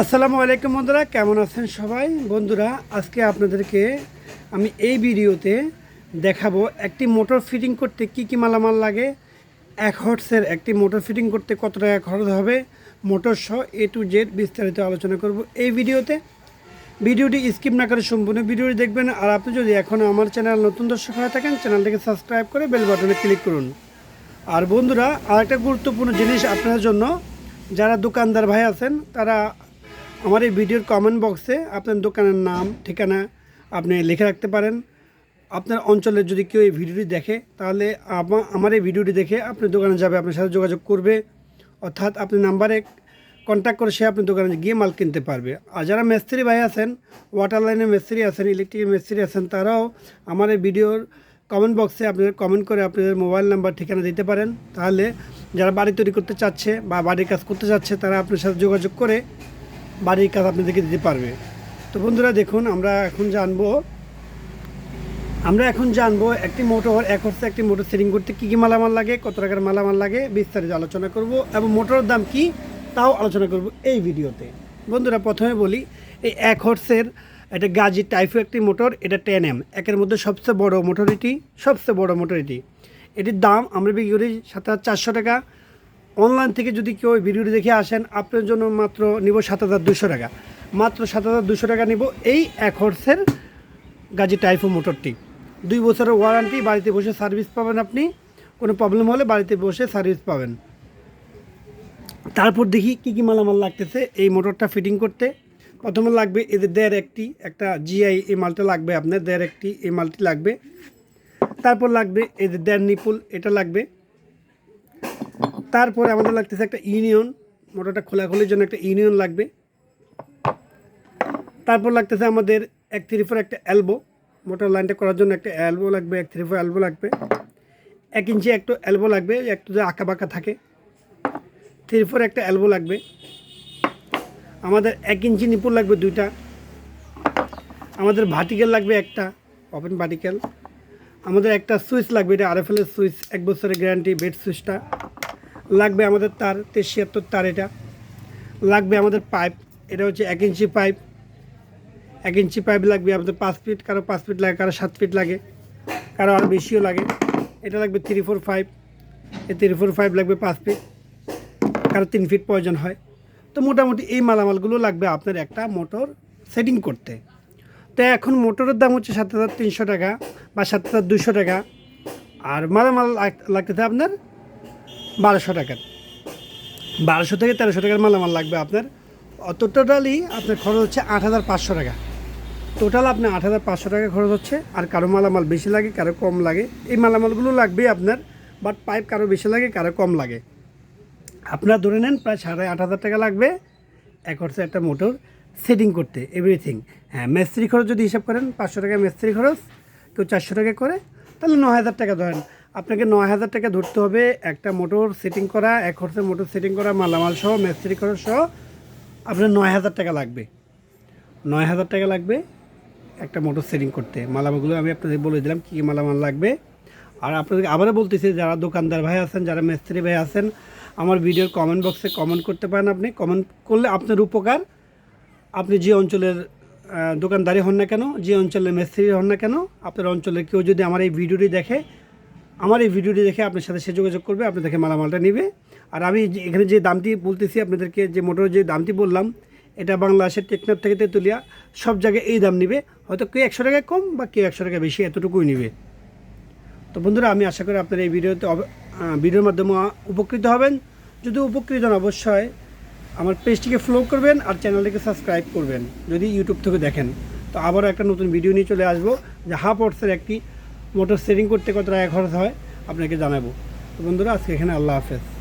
আসসালামু আলাইকুম বন্ধুরা, কেমন আছেন সবাই? বন্ধুরা, আজকে আপনাদেরকে আমি এই ভিডিওতে দেখাবো একটি মোটর ফিটিং করতে কি কি মালামাল লাগে, এক হর্সের একটি মোটর ফিটিং করতে কত টাকা খরচ হবে, মোটর সহ এ টু জেড বিস্তারিত আলোচনা করব এই ভিডিওতে। ভিডিওটি স্কিপ না করে সম্পূর্ণ ভিডিওটি দেখবেন, আর আপনি যদি এখনও আমার চ্যানেল নতুন দর্শক হয়ে থাকেন, চ্যানেলটিকে সাবস্ক্রাইব করে বেল বাটনে ক্লিক করুন। আর বন্ধুরা, আরেকটা গুরুত্বপূর্ণ জিনিস আপনার জন্য, যারা দোকানদার ভাই আছেন, তারা আমার এই ভিডিওর কমেন্ট বক্সে আপনার দোকানের নাম, ঠিকানা আপনি লিখে রাখতে পারেন। আপনার অঞ্চলে যদি কেউ এই ভিডিওটি দেখে, তাহলে আমা- আমার এই ভিডিওটি দেখে আপনার দোকানে যাবে, আপনার সাথে যোগাযোগ করবে। অর্থাৎ আপনি নাম্বারে কন্ট্যাক্ট করে সে আপনার দোকানে গিয়ে মাল কিনতে পারবে। আর যারা মিস্ত্রি ভাই আছেন ওয়াটার লাইনের মিস্ত্রি আছেন ইলেকট্রিকের মিস্ত্রি আছেন, তারাও আমার এই ভিডিওর কমেন্ট বক্সে আপনাদের কমেন্ট করে আপনাদের মোবাইল নাম্বার ঠিকানা দিতে পারেন। তাহলে যারা বাড়ি তৈরি করতে চাচ্ছে বা বাড়ির কাজ করতে চাচ্ছে, তারা আপনার সাথে যোগাযোগ করে বাড়ির কাজ আপনাদেরকে দিতে পারবে। তো বন্ধুরা দেখুন, আমরা এখন জানব, আমরা এখন জানব একটি মোটর, এক হচ্ছে একটি মোটর সেটিং করতে কী কী মালামাল লাগে, কত টাকার মালামাল লাগে, বিস্তারিত আলোচনা করব এবং মোটরের দাম কি তাও আলোচনা করব এই ভিডিওতে। বন্ধুরা প্রথমে বলি, এই এক হর্সের এটা গাজি টাইফো একটি মোটর, এটা টেন এম, একের মধ্যে সবচেয়ে বড় মোটর এটি, সবচেয়ে বড় মোটর এটি। এটির দাম আমরা বিক্রি করি সাত হাজার চারশো টাকা অনলাইন থেকে যদি কেউ ভিডিওটি দেখে আসেন, আপনার জন্য মাত্র নিব সাত হাজার দুশো টাকা। মাত্র সাত হাজার দুশো টাকা নিব এই এক হর্সের গাজি টাইফো মোটরটি দুই বছরের ওয়ারেন্টি বাড়িতে বসে সার্ভিস পাবেন আপনি। কোনো প্রবলেম হলে বাড়িতে বসে সার্ভিস পাবেন। তারপর দেখি কী কী মালামাল লাগতেছে এই মোটরটা ফিটিং করতে। প্রথমে লাগবে এদের দেড় একটি, একটা জিআই এই মালটা লাগবে আপনার, দেড় একটি এই মালটি লাগবে। তারপর লাগবে এদের দেড় নিপুল এটা লাগবে। তারপরে আমাদের লাগতেছে একটা ইউনিয়ন মোটরটা খোলাখুলির জন্য একটা ইউনিয়ন লাগবে। তারপর লাগতেছে আমাদের এক থ্রি ফোর একটা অ্যালবো মোটর লাইনটা করার জন্য একটা অ্যালবো লাগবে, এক থ্রি ফোর অ্যালবো লাগবে। এক ইঞ্চি একটা অ্যালবো লাগবে, একটু যে আঁকা বাঁকা থাকে। থ্রি ফোর একটা অ্যালবো লাগবে। আমাদের এক ইঞ্চি নিপুল লাগবে দুইটা। আমাদের ভার্টিক্যাল লাগবে একটা, ওপেন ভার্টিক্যাল আমাদের একটা সুইচ লাগবে, এটা আরএফএল এর সুইচ, এক বছরের গ্যারান্টি বেড সুইচটা। লাগবে আমাদের তার তেছিয়াত্তর তার এটা। লাগবে আমাদের পাইপ, এটা হচ্ছে এক ইঞ্চি পাইপ। এক ইঞ্চি পাইপ লাগবে আমাদের পাঁচ ফিট, কারও পাঁচ ফিট লাগে, কারও সাত ফিট লাগে, কারও আরও বেশিও লাগে। এটা লাগবে থ্রি ফোর ফাইভ এই থ্রি ফোর ফাইভ লাগবে পাঁচ ফিট, কারও তিন ফিট প্রয়োজন হয়। তো মোটামুটি এই মালামালগুলো লাগবে আপনার একটা মোটর সেটিং করতে। তো এখন মোটরের দাম হচ্ছে সাত হাজার তিনশো টাকা বা সাত হাজার দুশো টাকা। আর মালামাল লাগ- লাগতেছে আপনার বারোশো টাকার। বারোশো থেকে তেরোশো টাকার মালামাল লাগবে আপনার। অত টোটালি আপনার খরচ হচ্ছে আট হাজার পাঁচশো টাকা। টোটাল আপনার আট হাজার পাঁচশো টাকা খরচ হচ্ছে। আর কারও মালামাল বেশি লাগে, কারও কম লাগে। এই মালামালগুলো লাগবে আপনার বাট পাইপ কারও বেশি লাগে, কারও কম লাগে। আপনার ধরে নেন, প্রায় সাড়ে আট হাজার টাকা লাগবে। এক হচ্ছে একটা মোটর, সেটিং করতে এভরিথিং হ্যাঁ মিস্ত্রি খরচ যদি হিসাব করেন, পাঁচশো টাকা মিস্ত্রি খরচ, কেউ চারশো টাকা করে, তাহলে ন হাজার টাকা ধরেন। আপনাকে নয় হাজার টাকা ধরতে হবে। একটা মোটর সেটিং করা, এক হর্সের মোটর সেটিং করা, মালামাল সহ, মিস্ত্রি খরচ সহ আপনার নয় হাজার টাকা লাগবে। নয় হাজার টাকা লাগবে একটা মোটর সেটিং করতে। মালামালগুলো আমি আপনাদের বলে দিলাম কী কী মালামাল লাগবে। আর আপনাদেরকে আবারও বলতেছি, যারা দোকানদার ভাই আছেন, যারা মিস্ত্রি ভাই আছেন, আমার ভিডিওর কমেন্ট বক্সে কমেন্ট করতে পারেন আপনি। কমেন্ট করলে আপনার উপকার। আপনি যে অঞ্চলের দোকানদারি হন না কেন, যে অঞ্চলের মিস্ত্রি হন না কেন, আপনার অঞ্চলের কেউ যদি আমার এই ভিডিওটি দেখে আমার এই ভিডিওটি দেখে আপনার সাথে সে যোগাযোগ করবে, আপনি মালামালটা নেবে। আর আমি এখানে যে দামটি বলতেছি আপনাদেরকে, যে মোটরের যে দামটি বললাম, এটা বাংলাদেশের টেকনাফ থেকে তেঁতুলিয়া, সব জায়গায় এই দাম নিবে। হয়তো কেউ একশো টাকা কম বা কেউ একশো টাকা বেশি, এতটুকুই নিবে। তো বন্ধুরা, আমি আশা করি আপনারা এই ভিডিওতে ভিডিওর মাধ্যমে উপকৃত হবেন। যদি উপকৃত হন অবশ্যই আমার পেজটিকে ফলো করবেন আর চ্যানেলটিকে সাবস্ক্রাইব করবেন, যদি ইউটিউব থেকে দেখেন। তো আবারও একটা নতুন ভিডিও নিয়ে চলে আসব, যে হাফ ওয়ার্সের একটি মোটর সেটিং করতে কতটা খরচ হয় আপনাকে জানাব। তো বন্ধুরা আজকে এখানে আল্লাহ হাফেজ।